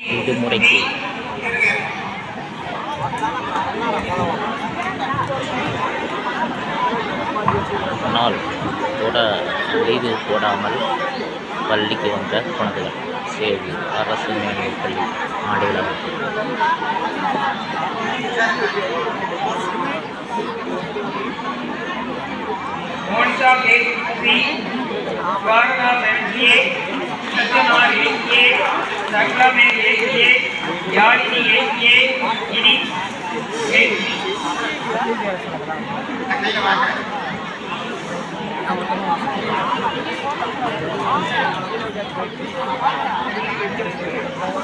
விடுமுறைக்கு. ஆனால் கூட லீவு போடாமல் பள்ளிக்கு வந்த குழந்தைகள் சேவி அரசு மேல்நிலைப் பள்ளி ஆண்டு விழா சங்கமே ஏகியே யாழினி ஏகியே இனி Thank you.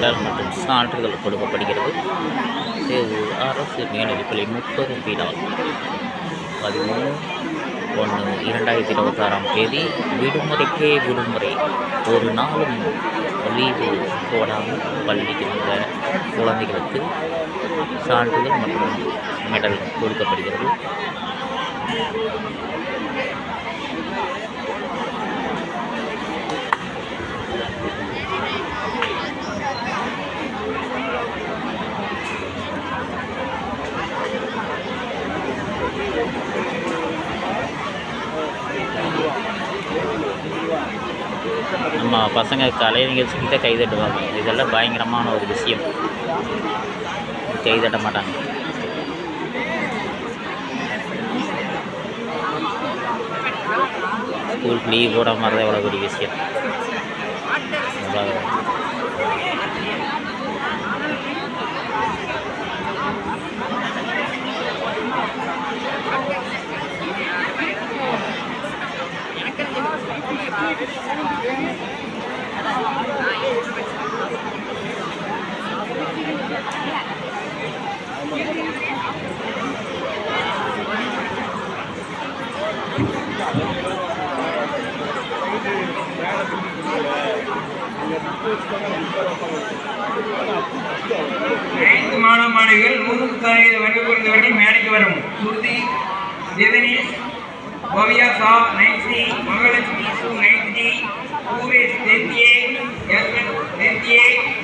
சான்றிதழ் மற்றும் சான்றிதழ் கொடுக்கப்படுகிறது. இது அரசு மேல்நிலைப் முப்பது விழா பதிமூணு ஒன்று இரண்டாயிரத்தி இருபத்தாறாம் தேதி விடுமுறைக்கே விடுமுறை. ஒரு நாளும் லீவு போடாமல் பள்ளிக்கு வந்த குழந்தைகளுக்கு சான்றிதழ் மற்றும் மெடல் கொடுக்கப்படுகிறது. நம்ம பசங்க கலை நிகழ்ச்சிக்கு தான் கைதட்டுவாங்க இதெல்லாம் பயங்கரமான ஒரு விஷயம். கைதட்ட மாட்டாங்க. ஸ்கூலுக்கு லீவ் போடாமல் தான் எவ்வளோ பெரிய விஷயம். மாணவ மாணவிகள் நூறு சதவீத வருகை புரிந்தவர்கள் மேடைக்கு வரும். சுருதி திவினேஷ் பவ்யா சா நைசி மகாலட்சுமி சு